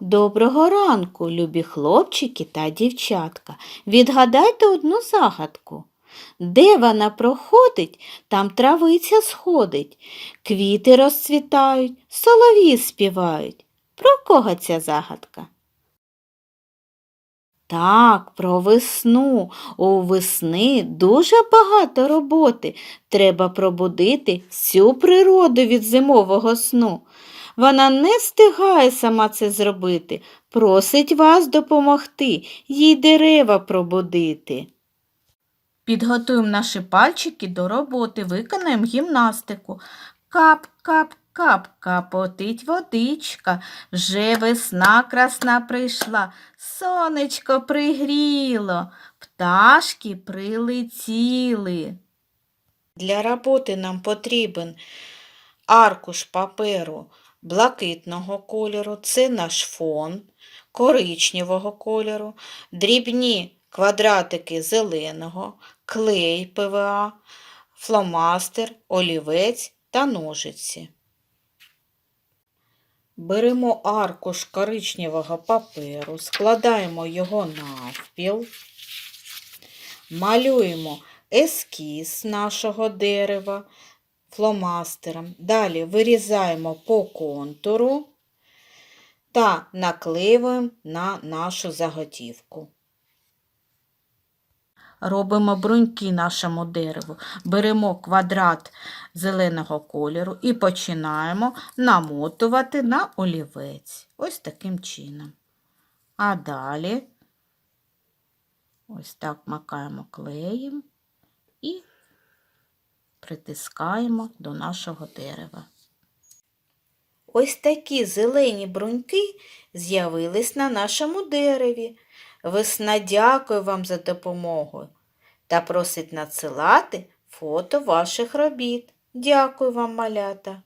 Доброго ранку, любі хлопчики та дівчатка. Відгадайте одну загадку. Де вона проходить, там травиця сходить, квіти розцвітають, солов'ї співають. Про кого ця загадка? Так, про весну. У весни дуже багато роботи. Треба пробудити всю природу від зимового сну. Вона не встигає сама це зробити, просить вас допомогти, їй дерева пробудити. Підготуємо наші пальчики до роботи, виконаємо гімнастику. Кап, кап, кап, капотить водичка, вже весна красна прийшла, сонечко пригріло, пташки прилетіли. Для роботи нам потрібен аркуш паперу блакитного кольору, це наш фон, коричневого кольору, дрібні квадратики зеленого, клей ПВА, фломастер, олівець та ножиці. Беремо аркуш коричневого паперу, складаємо його навпіл, малюємо ескіз нашого дерева фломастером. Далі вирізаємо по контуру та наклеюємо на нашу заготівку. Робимо бруньки нашому дереву. Беремо квадрат зеленого кольору і починаємо намотувати на олівець. Ось таким чином. А далі ось так макаємо клеєм і притискаємо до нашого дерева. Ось такі зелені бруньки з'явились на нашому дереві. Весна дякує вам за допомогу та просить надсилати фото ваших робіт. Дякую вам, малята!